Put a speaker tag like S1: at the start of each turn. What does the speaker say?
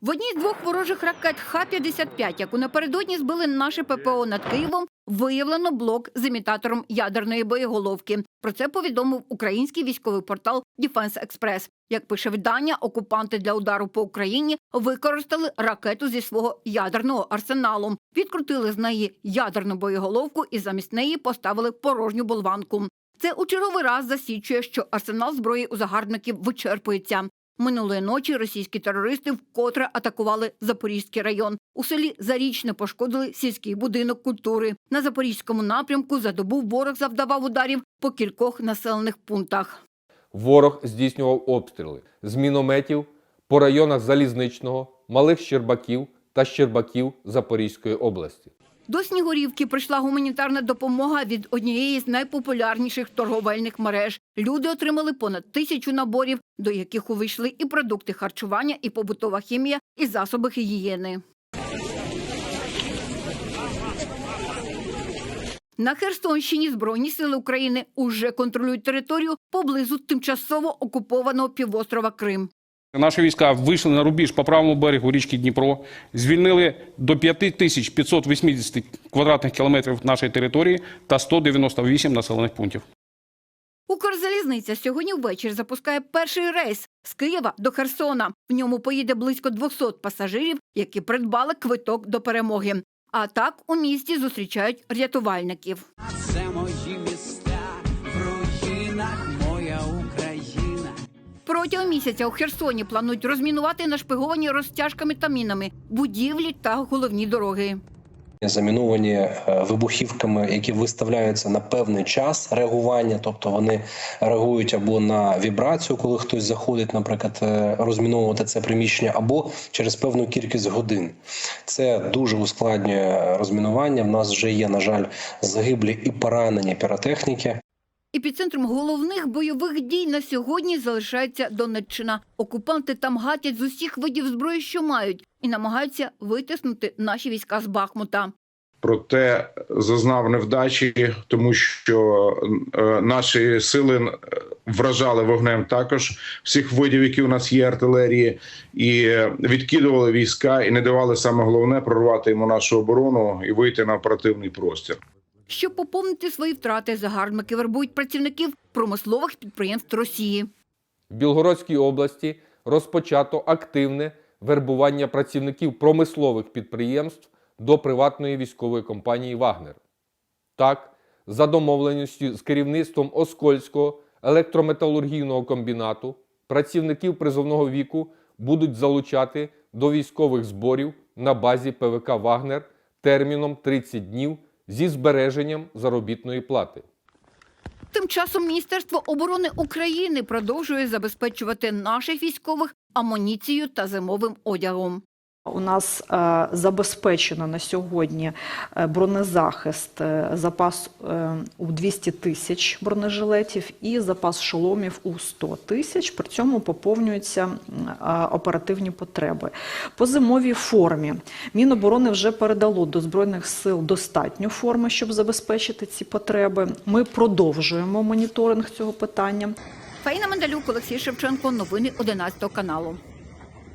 S1: В одній з двох ворожих ракет Х-55, яку напередодні збили наше ППО над Києвом, виявлено блок з імітатором ядерної боєголовки. Про це повідомив український військовий портал Діфенс Експрес. Як пише видання, окупанти для удару по Україні використали ракету зі свого ядерного арсеналу, відкрутили з неї ядерну боєголовку і замість неї поставили порожню болванку. Це у черговий раз засвідчує, що арсенал зброї у загарбників вичерпується. Минулої ночі російські терористи вкотре атакували Запорізький район. У селі Зарічне пошкодили сільський будинок культури. На запорізькому напрямку за добу ворог завдавав ударів по кількох населених пунктах.
S2: Ворог здійснював обстріли з мінометів по районах Залізничного, Малих Щербаків та Щербаків Запорізької області.
S1: До Снігурівки прийшла гуманітарна допомога від однієї з найпопулярніших торговельних мереж. Люди отримали понад тисячу наборів, до яких увійшли і продукти харчування, і побутова хімія, і засоби гігієни. На Херсонщині Збройні сили України уже контролюють територію поблизу тимчасово окупованого півострова Крим.
S3: Наші війська вийшли на рубіж по правому берегу річки Дніпро, звільнили до 5580 квадратних кілометрів нашої території та 198 населених пунктів.
S1: Укрзалізниця сьогодні ввечері запускає перший рейс з Києва до Херсона. В ньому поїде близько 200 пасажирів, які придбали квиток до перемоги. А так у місті зустрічають рятувальників. Протягом місяця у Херсоні планують розмінувати нашпиговані розтяжками та мінами будівлі та головні дороги.
S4: заміновані е, вибухівками, які виставляються на певний час реагування, тобто вони реагують або на вібрацію, коли хтось заходить, наприклад, е, розміновувати це приміщення, або через певну кількість годин. Це дуже ускладнює розмінування. В нас вже є, на жаль, загиблі і поранені піротехніки.
S1: Епіцентром головних бойових дій на сьогодні залишається Донеччина. Окупанти там гатять з усіх видів зброї, що мають, і намагаються витиснути наші війська з Бахмута.
S5: проте зазнав невдачі, тому що е, наші сили е, вражали вогнем також всіх видів, які у нас є артилерії, і відкидували війська, і не давали саме головне прорвати йому нашу оборону і вийти на оперативний простір.
S1: Щоб поповнити свої втрати, загарбники вербують працівників промислових підприємств Росії.
S2: В Білгородській області розпочато активне вербування працівників промислових підприємств до приватної військової компанії Вагнер. Так, за домовленістю з керівництвом Оскольського електрометалургійного комбінату працівників призовного віку будуть залучати до військових зборів на базі ПВК Вагнер терміном 30 днів зі збереженням заробітної плати.
S1: Тим часом Міністерство оборони України продовжує забезпечувати наших військових амуніцією та зимовим одягом.
S6: У нас е, забезпечено на сьогодні е, бронезахист, е, запас у 200 тисяч бронежилетів і запас шоломів у 100 тисяч. При цьому поповнюються оперативні потреби. По зимовій формі Міноборони вже передало до Збройних сил достатньо форми, щоб забезпечити ці потреби. Ми продовжуємо моніторинг цього питання.
S1: Фаїна Мендалюк, Олексій Шевченко. Новини 11 каналу.